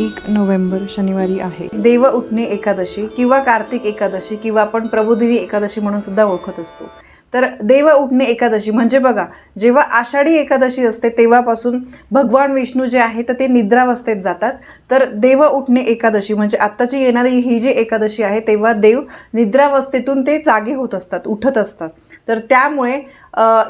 एक नोव्हेंबर शनिवारी आहे. देव उठणे एकादशी किंवा कार्तिक एकादशी किंवा आपण प्रबोधिनी एकादशी म्हणून सुद्धा ओळखत असतो. तर देव उठणे एकादशी म्हणजे बघा जेव्हा आषाढी एकादशी असते तेव्हापासून भगवान विष्णू जे आहे तर ते निद्रावस्थेत जातात. तर देव उठणे एकादशी म्हणजे आत्ताची येणारी ही जी एकादशी आहे तेव्हा देव निद्रावस्थेतून ते जागे होत असतात उठत असतात. तर त्यामुळे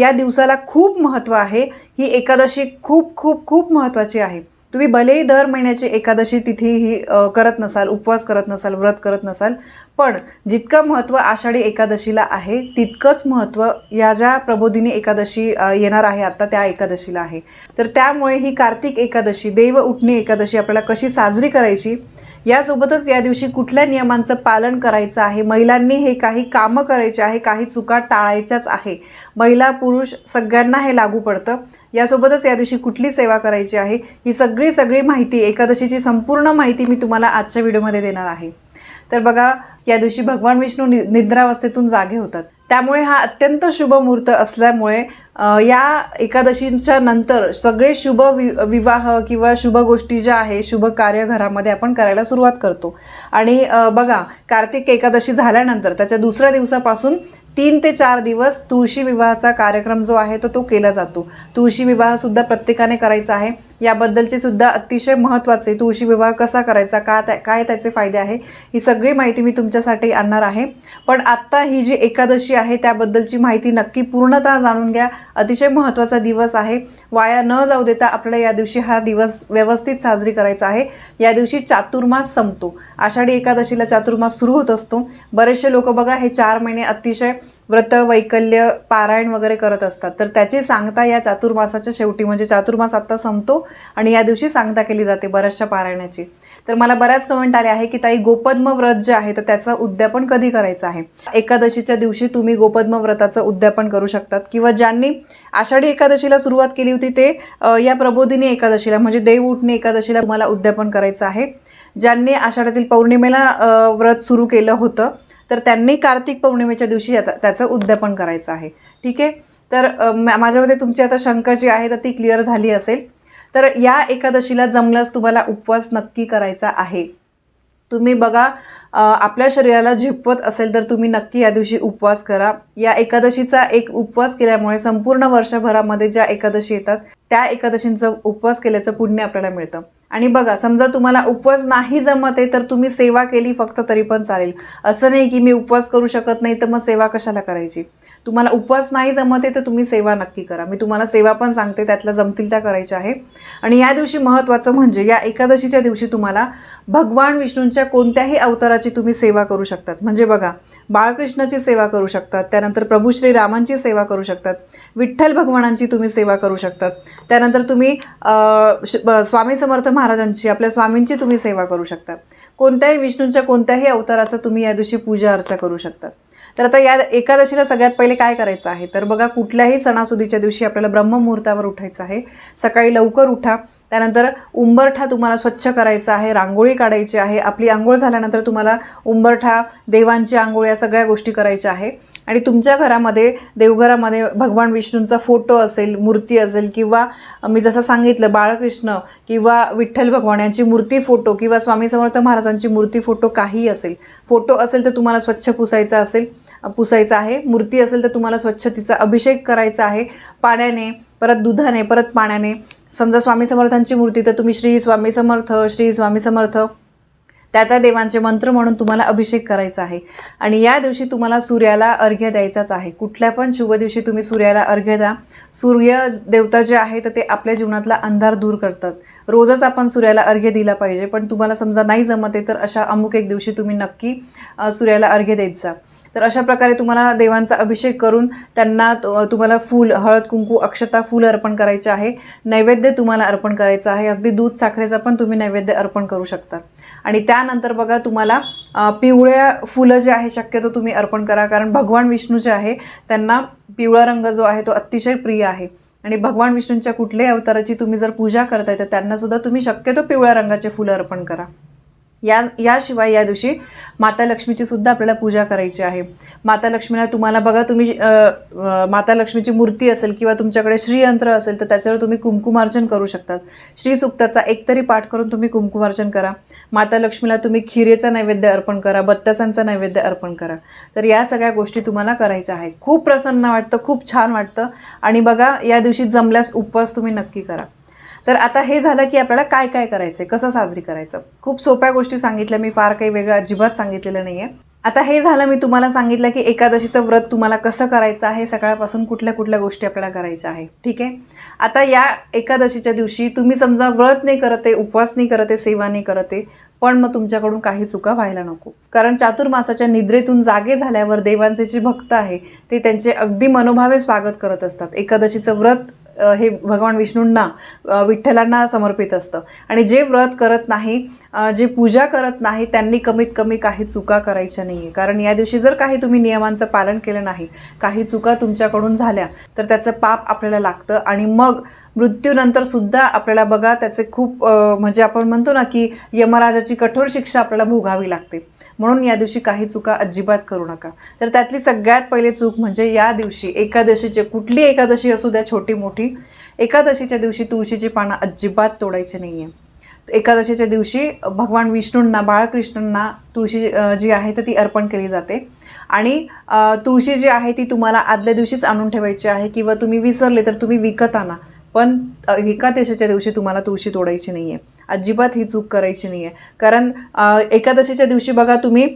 या दिवसाला खूप महत्त्व आहे. ही एकादशी खूप खूप खूप महत्त्वाची आहे. तुम्ही भलेही दर महिन्याची एकादशी तिथी ही करत नसाल उपवास करत नसाल व्रत करत नसाल पण जितकं महत्त्व आषाढी एकादशीला आहे तितकंच महत्त्व या ज्या प्रबोधिनी एकादशी येणार आहे आत्ता त्या एकादशीला आहे. तर त्यामुळे ही कार्तिक एकादशी देव उठणी एकादशी आपल्याला कशी साजरी करायची यासोबतच या दिवशी कुठल्या नियमांचं पालन करायचं आहे? महिलांनी हे काही कामं करायचे आहे काही चुका टाळायच्याच आहे. महिला पुरुष सगळ्यांना हे लागू पडतं. यासोबतच या दिवशी कुठली सेवा करायची आहे? ही सगळी सगळी माहिती एकादशीची संपूर्ण माहिती मी तुम्हाला आजच्या व्हिडिओमध्ये देणार आहे. तर बघा या दिवशी भगवान विष्णू नि निद्रावस्थेतून जागे होतात. त्यामुळे हा अत्यंत शुभ मुहूर्त असल्यामुळे या एकादशींच्या नंतर सगळे शुभ वि विवाह किंवा शुभ गोष्टी ज्या आहे शुभ कार्य घरामध्ये आपण करायला सुरुवात करतो. आणि बघा कार्तिक एकादशी झाल्यानंतर त्याच्या दुसऱ्या दिवसापासून तीन ते चार दिवस तुळशी विवाहाचा कार्यक्रम जो आहे तो तो केला जातो. तुळशी विवाहसुद्धा प्रत्येकाने करायचा आहे. याबद्दलचे सुद्धा अतिशय महत्त्वाचे तुळशी विवाह कसा करायचा का त्या काय त्याचे फायदे आहे ही सगळी माहिती मी तुमच्यासाठी आणणार आहे. पण आत्ता ही जी एकादशी आहे त्याबद्दलची माहिती नक्की पूर्णतः जाणून घ्या. अतिशय महत्त्वाचा दिवस आहे. वाया न जाऊ देता आपल्याला या दिवशी हा दिवस व्यवस्थित साजरी करायचा आहे. या दिवशी चातुर्मास संपतो. आषाढी एकादशीला चातुर्मास सुरू होत असतो. बरेचसे लोक बघा हे चार महिने अतिशय व्रत वैकल्य पारायण वगैरे करत असतात. तर त्याची सांगता या चातुर्मासाच्या शेवटी म्हणजे चातुर्मास आत्ता संपतो आणि या दिवशी सांगता केली जाते बऱ्याचशा पारायणाची. तर मला बऱ्याच कमेंट आले आहे की ताई गोपद्म व्रत जे आहे तर त्याचं उद्यापन कधी करायचं आहे? एकादशीच्या दिवशी तुम्ही गोपद्म व्रताचं उद्यापन करू शकतात. किंवा ज्यांनी आषाढी एकादशीला सुरुवात केली होती ते या प्रबोधिनी एकादशीला म्हणजे देव उठणे एकादशीला मला उद्यापन करायचं आहे. ज्यांनी आषाढातील पौर्णिमेला व्रत सुरू केलं होतं तर त्यांनी कार्तिक पौर्णिमेच्या दिवशी आता त्याचं उद्यापन करायचं आहे. ठीक आहे? तर माझ्यामध्ये तुमची आता शंका जी आहे तर ती क्लिअर झाली असेल. तर या एकादशीला जमल्यास तुम्हाला उपवास नक्की करायचा आहे. तुम्ही बघा आपल्या शरीराला झिपवत असेल तर तुम्ही नक्की या दिवशी उपवास करा. या एकादशीचा एक उपवास केल्यामुळे संपूर्ण वर्षभरामध्ये ज्या एकादशी येतात त्या एकादशींचा उपवास केल्याचं पुण्य आपल्याला मिळतं. आणि बघा समजा तुम्हाला उपवास नाही जमत आहे तर तुम्ही सेवा केली फक्त तरी पण चालेल. असं नाही की मी उपवास करू शकत नाही तर मग सेवा कशाला करायची? तुम्हाला उपवास नाही जमत आहे तर तुम्ही सेवा नक्की करा. मी तुम्हाला सेवा पण सांगते त्यातल्या जमतील त्या करायच्या आहे आणि या दिवशी महत्त्वाचं म्हणजे या एकादशीच्या दिवशी तुम्हाला भगवान विष्णूंच्या कोणत्याही अवताराची तुम्ही सेवा करू शकतात. म्हणजे बघा बाळकृष्णाची सेवा करू शकतात त्यानंतर प्रभू श्री रामांची सेवा करू शकतात विठ्ठल भगवानांची तुम्ही सेवा करू शकतात. त्यानंतर तुम्ही श- स्वामी समर्थ महाराजांची आपल्या स्वामींची तुम्ही सेवा करू शकता कोणत्याही विष्णूंच्या कोणत्याही अवताराचं तुम्ही या दिवशी पूजा अर्चा करू शकतात. तर आता या एकादशीला सगळ्यात पहिले काय करायचं आहे? तर बघा कुठल्याही सणासुदीच्या दिवशी आपल्याला ब्रह्ममुहूर्तावर उठायचं आहे. सकाळी लवकर उठा. त्यानंतर उंबरठा तुम्हाला स्वच्छ करायचा आहे रांगोळी काढायची आहे. आपली आंघोळ झाल्यानंतर तुम्हाला उंबरठा देवांची आंघोळ या सगळ्या गोष्टी करायच्या आहे. आणि तुमच्या घरामध्ये देवघरामध्ये भगवान विष्णूंचा फोटो असेल मूर्ती असेल किंवा मी जसं सांगितलं बाळकृष्ण किंवा विठ्ठल भगवान यांची मूर्ती फोटो किंवा स्वामी समर्थ महाराजांची मूर्ती फोटो काही असेल. फोटो असेल तर तुम्हाला स्वच्छ पुसायचा असेल. पुसायचा आहे. मूर्ती असेल तर तुम्हाला स्वच्छ तिचा अभिषेक करायचा आहे. पाण्याने परत दुधाने परत पाण्याने. समजा स्वामी समर्थांची मूर्ती तर तुम्ही श्री स्वामी समर्थ श्री स्वामी समर्थ त्या त्या देवांचे मंत्र म्हणून तुम्हाला अभिषेक करायचा आहे. आणि या दिवशी तुम्हाला सूर्याला अर्घ्य द्यायचाच आहे. कुठल्या पण शुभ दिवशी तुम्ही सूर्याला अर्घ्य द्या. सूर्य देवता जे आहे तर ते आपल्या जीवनातला अंधार दूर करतात. रोजच आपण सूर्याला अर्घ्य दिला पाहिजे. पण तुम्हाला समजा नाही जमत आहे तर अशा अमुक एक दिवशी तुम्ही नक्की सूर्याला अर्घ्य देत जा. तर अशा प्रकारे तुम्हाला देवांचा अभिषेक करून त्यांना तुम्हाला फूल हळद कुंकू अक्षता फूल अर्पण करायचे आहे. नैवेद्य तुम्हाला अर्पण करायचं आहे. अगदी दूध साखरेचा पण तुम्ही नैवेद्य अर्पण करू शकता. आणि त्यानंतर बघा तुम्हाला पिवळ्या फुलं जे आहे शक्यतो तुम्ही अर्पण करा. कारण भगवान विष्णू जे आहे त्यांना पिवळा रंग जो आहे तो अतिशय प्रिय आहे. आणि भगवान विष्णूंच्या कुठल्याही अवताराची तुम्ही जर पूजा करताय तर त्यांना सुद्धा तुम्ही शक्यतो पिवळ्या रंगाचे फुलं अर्पण करा. या याशिवाय या दिवशी माता लक्ष्मीची सुद्धा आपल्याला पूजा करायची आहे. माता लक्ष्मीला तुम्हाला बघा तुम्ही माता लक्ष्मीची मूर्ती असेल किंवा तुमच्याकडे श्रीयंत्र असेल तर त्याच्यावर तुम्ही कुंकुमार्चन करू शकतात. श्रीसुक्ताचा एकतरी पाठ करून तुम्ही कुंकुमार्चन करा. माता लक्ष्मीला तुम्ही खिरेचा नैवेद्य अर्पण करा बत्तासांचा नैवेद्य अर्पण करा. तर या सगळ्या गोष्टी तुम्हाला करायच्या आहेत. खूप प्रसन्न वाटतं खूप छान वाटतं. आणि बघा या दिवशी जमल्यास उपवास तुम्ही नक्की करा. तर आता हे झालं की आपल्याला काय काय करायचं कसं साजरी करायचं? खूप सोप्या गोष्टी सांगितल्या मी फार काही वेगळं अजिबात सांगितलेलं नाही आहे आता हे झालं मी तुम्हाला सांगितलं की एकादशीचं व्रत तुम्हाला कसं करायचं आहे? सकाळपासून कुठल्या कुठल्या गोष्टी आपल्याला करायच्या आहे? ठीक आहे? आता या एकादशीच्या दिवशी तुम्ही समजा व्रत नाही करत आहे उपवास नाही करत आहे सेवा नाही करत आहे पण मग तुमच्याकडून काही चुका व्हायला नको. कारण चातुर्मासाच्या निद्रेतून जागे झाल्यावर देवांचे जे भक्त आहे ते त्यांचे अगदी मनोभावे स्वागत करत असतात. एकादशीचं व्रत हे भगवान विष्णूंना विठ्ठलांना समर्पित असतं. आणि जे व्रत करत नाही जे पूजा करत नाही त्यांनी कमीत कमी काही चुका करायच्या नाही आहे कारण या दिवशी जर काही तुम्ही नियमांचं पालन केलं नाही काही चुका तुमच्याकडून झाल्या तर त्याचं पाप आपल्याला लागतं. आणि मग मृत्यूनंतर सुद्धा आपल्याला बघा त्याचे खूप म्हणजे आपण म्हणतो ना की यमराजाची कठोर शिक्षा आपल्याला भोगावी लागते. म्हणून या दिवशी काही चुका अजिबात करू नका. तर त्यातली सगळ्यात पहिले चूक म्हणजे या दिवशी एकादशीचे कुठली एकादशी असू द्या छोटी मोठी एकादशीच्या दिवशी तुळशीची पानं अजिबात तोडायची नाही आहे एकादशीच्या दिवशी भगवान विष्णूंना बाळकृष्णांना तुळशी जी आहे तर ती अर्पण केली जाते. आणि तुळशी जी आहे ती तुम्हाला आदल्या दिवशीच आणून ठेवायची आहे किंवा तुम्ही विसरले तर तुम्ही विकत आणा. पण एकादशीच्या दिवशी तुम्हाला तुळशी तोडायची नाही आहे अजिबात ही चूक करायची नाही आहे कारण एकादशीच्या दिवशी बघा तुम्ही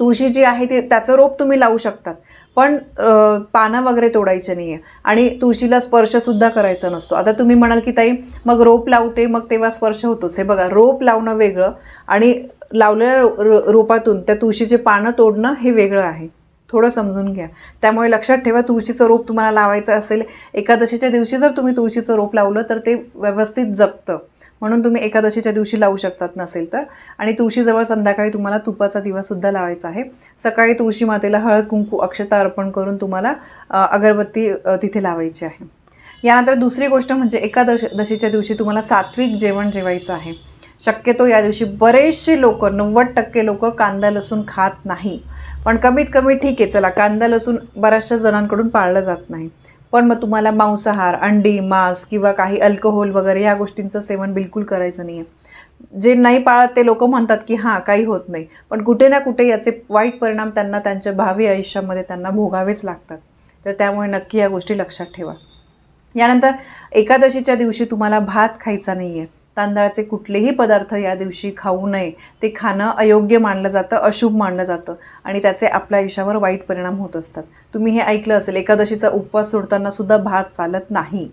तुळशी जी आहे ती त्याचं रोप तुम्ही लावू शकतात. पण पानं वगैरे तोडायचे नाही आहे आणि तुळशीला स्पर्शसुद्धा करायचा नसतो. आता तुम्ही म्हणाल की ताई मग रोप लावते मग तेव्हा स्पर्श होतोच. हे बघा रोप लावणं वेगळं आणि लावलेल्या रो- रोपातून त्या तुळशीचे पानं तोडणं हे वेगळं आहे. थोडं समजून घ्या. त्यामुळे लक्षात ठेवा तुळशीचं रोप तुम्हाला लावायचं असेल एकादशीच्या दिवशी जर तुम्ही तुळशीचं रोप लावलं तर ते व्यवस्थित जगतं म्हणून तुम्ही एकादशीच्या दिवशी लावू शकतात नसेल तर. आणि तुळशीजवळ संध्याकाळी तुम्हाला तुपाचा दिवासुद्धा लावायचा आहे. सकाळी तुळशी मातेला हळद कुंकू अक्षता अर्पण करून तुम्हाला अगरबत्ती तिथे लावायची आहे. यानंतर दुसरी गोष्ट म्हणजे एकादश दशीच्या दिवशी तुम्हाला सात्विक जेवण जेवायचं आहे. शक्यतो या दिवशी बरेचसे लोक नव्वद टक्के लोक कांदा लसूण खात नाही. पण कमीत कमी ठीक आहे चला कांदा लसूण बऱ्याचशा जणांकडून पाळलं जात नाही. पण मग तुम्हाला मांसाहार अंडी मांस किंवा काही अल्कोहोल वगैरे या गोष्टींचं सेवन बिलकुल करायचं नाही आहे जे नाही पाळत ते लोक म्हणतात की हां काही होत नाही. पण कुठे ना कुठे याचे वाईट परिणाम त्यांना त्यांच्या भावी आयुष्यामध्ये त्यांना भोगावेच लागतात. तर त्यामुळे नक्की या गोष्टी लक्षात ठेवा. यानंतर एकादशीच्या दिवशी तुम्हाला भात खायचा नाही आहे तांदळाचे कुठलेही पदार्थ या दिवशी खाऊ नये. ते खाणं अयोग्य मानलं जातं अशुभ मानलं जातं आणि त्याचे आपल्या आयुष्यावर वाईट परिणाम होत असतात. तुम्ही हे ऐकलं असेल एकादशीचा उपवास सोडताना सुद्धा भात चालत नाही.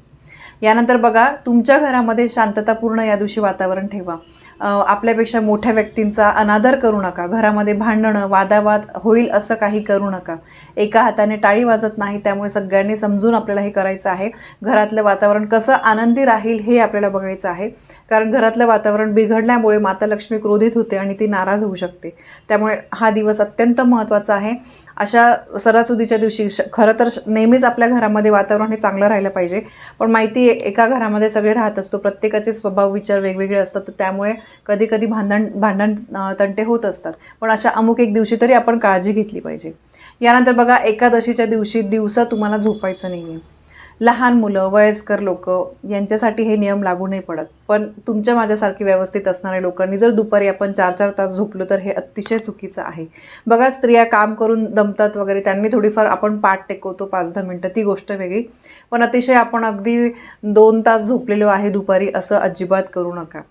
यानंतर बघा तुमच्या घरामध्ये शांततापूर्ण या दिवशी वातावरण ठेवा. आपल्यापेक्षा मोठ्या व्यक्तींचा अनादर करू नका. घरामध्ये भांडणं वादावाद होईल असं काही करू नका. एका हाताने टाळी वाजत नाही त्यामुळे सगळ्यांनी समजून आपल्याला हे करायचं आहे. घरातलं वातावरण कसं आनंदी राहील हे आपल्याला बघायचं आहे. कारण घरातलं वातावरण बिघडल्यामुळे माता लक्ष्मी क्रोधित होते आणि ती नाराज होऊ शकते. त्यामुळे हा दिवस अत्यंत महत्त्वाचा आहे. अशा सणासुदीच्या दिवशी श- खरं तर श- नेहमीच आपल्या घरामध्ये वातावरण हे चांगलं राहिलं पाहिजे. पण माहिती आहे एका घरामध्ये सगळे राहत असतो. प्रत्येकाचे स्वभाव विचार वेगवेगळे असतात. तर त्यामुळे कधी कधी भांडण भांडण तंटे होत असतात. पण अशा अमुक एक दिवशी तरी आपण काळजी घेतली पाहिजे. यानंतर बघा एकादशीच्या दिवशी दिवसा तुम्हाला झोपायचं नाही आहे लहान मुलं वयस्कर लोक यांच्यासाठी हे नियम लागू नाही पडत. पण तुमच्या माझ्यासारखी व्यवस्थित असणाऱ्या लोकांनी जर दुपारी आपण चार चार तास झोपलो तर हे अतिशय चुकीचं आहे. बघा स्त्रिया काम करून दमतात वगैरे त्यांनी थोडीफार आपण पाठ टेकवतो पाच दहा मिनटं ती गोष्ट वेगळी. पण अतिशय आपण अगदी दोन तास झोपलेलो आहे दुपारी असं अजिबात करू नका.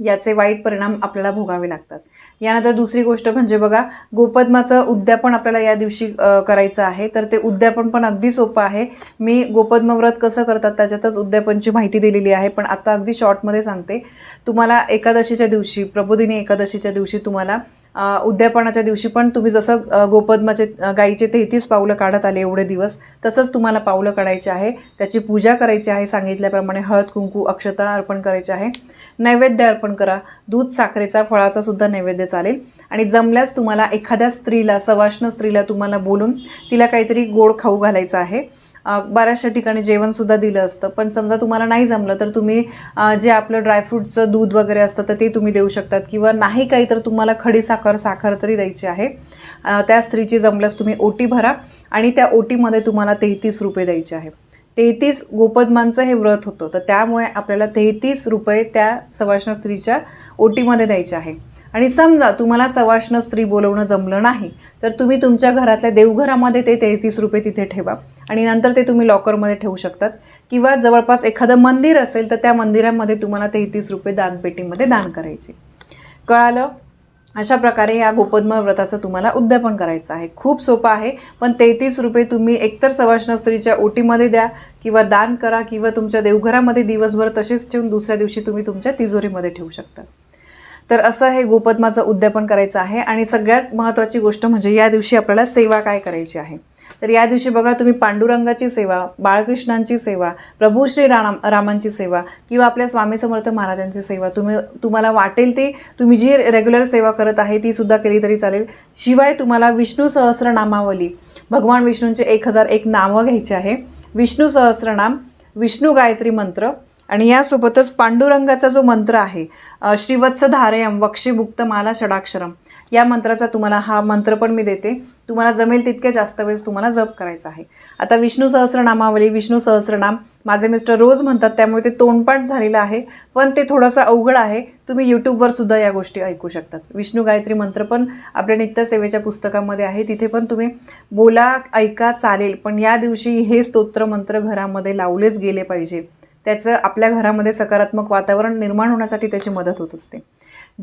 याचे वाईट परिणाम आपल्याला भोगावे लागतात. यानंतर दुसरी गोष्ट म्हणजे बघा गोपद्माचं उद्यापन आपल्याला या दिवशी करायचं आहे. तर ते उद्यापन पण अगदी सोपं आहे. मी गोपद्म व्रत कसं करतात त्याच्यातच उद्यापनची माहिती दिलेली आहे. पण आता अगदी शॉर्टमध्ये सांगते. तुम्हाला एकादशीच्या दिवशी प्रबोधिनी एकादशीच्या दिवशी तुम्हाला उद्यापनाच्या दिवशी पण तुम्ही जसं गोपद्माचे गाईचे तेहतीस पावलं काढत आले एवढे दिवस तसंच तुम्हाला पावलं काढायचे आहे. त्याची पूजा करायची आहे सांगितल्याप्रमाणे हळद कुंकू अक्षता अर्पण करायचे आहे. नैवेद्य अर्पण करा. दूध साखरेचा फळाचा सुद्धा नैवेद्य चालेल. आणि जमल्यास तुम्हाला एखाद्या स्त्रीला सवाष्ण स्त्रीला तुम्हाला बोलून तिला काहीतरी गोड खाऊ घालायचं आहे. बऱ्याचशा ठिकाणी जेवणसुद्धा दिलं असतं. पण समजा तुम्हाला नाही जमलं तर तुम्ही जे आपलं ड्रायफ्रूटचं दूध वगैरे असतं तर ते तुम्ही देऊ शकतात. किंवा नाही काही तर तुम्हाला खडी साखर साखर तरी द्यायची आहे. त्या स्त्रीची जमल्यास तुम्ही ओटी भरा आणि त्या ओटीमध्ये तुम्हाला तेहतीस रुपये द्यायचे आहे. तेहतीस गोपद्मांचं हे व्रत होतं तर त्यामुळे आपल्याला तेहतीस रुपये त्या सवाष्ण स्त्रीच्या ओटीमध्ये द्यायचे आहे. आणि समजा तुम्हाला सवाष्ण स्त्री बोलवणं जमलं नाही तर तुम्ही तुमच्या घरातल्या देवघरामध्ये ते तेहतीस रुपये तिथे ठेवा आणि नंतर ते तुम्ही लॉकरमध्ये ठेवू शकतात. किंवा जवळपास एखादं मंदिर असेल तर त्या मंदिरामध्ये तुम्हाला तेहतीस रुपये दानपेटीमध्ये दान करायचे. कळालं? अशा प्रकारे या गोपद्म व्रताचं तुम्हाला उद्यापन करायचं आहे. खूप सोपं आहे पण तेहतीस रुपये तुम्ही एकतर सवाष्ण स्त्रीच्या ओटीमध्ये द्या किंवा दान करा किंवा तुमच्या देवघरामध्ये दिवसभर तसेच ठेवून दुसऱ्या दिवशी तुम्ही तुमच्या तिजोरीमध्ये ठेवू शकता. तर असं हे गोपद्माचं उद्यापन करायचं आहे आणि सगळ्यात महत्त्वाची गोष्ट म्हणजे या दिवशी आपल्याला सेवा काय करायची आहे? तर या दिवशी बघा तुम्ही पांडुरंगाची सेवा बाळकृष्णांची सेवा प्रभू श्री राम रामांची सेवा किंवा आपल्या स्वामी समर्थ महाराजांची सेवा तुम्ही तुम्हाला वाटेल ते तुम्ही जी रेग्युलर सेवा करत आहे ती सुद्धा केली तरी चालेल. शिवाय तुम्हाला विष्णू सहस्रनामावली भगवान विष्णूंचे एक हजार एक नावं घ्यायची आहे. विष्णू सहस्रनाम विष्णू गायत्री मंत्र आणि यासोबतच पांडुरंगाचा जो मंत्र आहे श्रीवत्स धारयम वक्षीभुक्त माला षडाक्षरम या मंत्राचा तुम्हाला हा मंत्र पण मी देते. तुम्हाला जमेल तितक्या जास्त वेळेस तुम्हाला जप करायचा आहे. आता विष्णू सहस्रनामावली विष्णू सहस्रनाम माझे मिस्टर रोज म्हणतात त्यामुळे ते तोंडपाठ झालेलं आहे पण ते थोडंसं अवघड आहे. तुम्ही यूट्यूबवर सुद्धा या गोष्टी ऐकू शकतात. विष्णू गायत्री मंत्र पण आपल्या नित्यसेवेच्या पुस्तकामध्ये आहे. तिथे पण तुम्ही बोला ऐका चालेल पण या दिवशी हे स्तोत्र मंत्र घरामध्ये लावलेच गेले पाहिजे. त्याचं आपल्या घरामध्ये सकारात्मक वातावरण निर्माण होण्यासाठी त्याची मदत होत असते.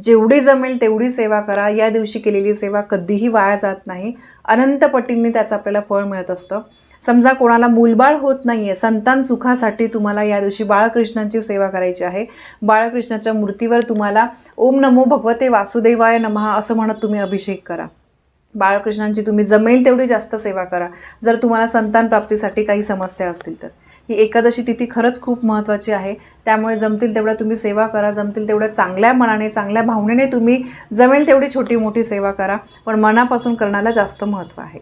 जेवढी जमेल तेवढी सेवा करा. या दिवशी केलेली सेवा कधीही वाया जात नाही. अनंत पटींनी त्याचं आपल्याला फळ मिळत असतं. समजा कोणाला मूलबाळ होत नाही आहे संतान सुखासाठी तुम्हाला या दिवशी बाळकृष्णांची सेवा करायची आहे. बाळकृष्णाच्या मूर्तीवर तुम्हाला ओम नमो भगवते वासुदेवाय नमः असं म्हणत तुम्ही अभिषेक करा. बाळकृष्णांची तुम्ही जमेल तेवढी जास्त सेवा करा. जर तुम्हाला संतान प्राप्तीसाठी काही समस्या असतील तर. ही एकादशी तिथी खरंच खूप महत्त्वाची आहे. त्यामुळे जमतील तेवढ्या तुम्ही सेवा करा जमतील तेवढ्या चांगल्या मनाने चांगल्या भावनेने तुम्ही जमेल तेवढी छोटी मोठी सेवा करा पण मनापासून करण्याला जास्त महत्त्व आहे.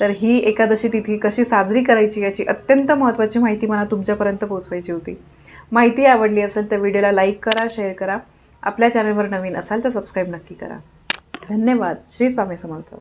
तर ही एकादशी तिथी कशी साजरी करायची याची अत्यंत महत्त्वाची माहिती मला तुमच्यापर्यंत पोहोचवायची होती. माहिती आवडली असेल तर व्हिडिओला लाईक करा शेअर करा. आपल्या चॅनलवर नवीन असाल तर सबस्क्राईब नक्की करा. धन्यवाद. श्री स्वामी समर्थ.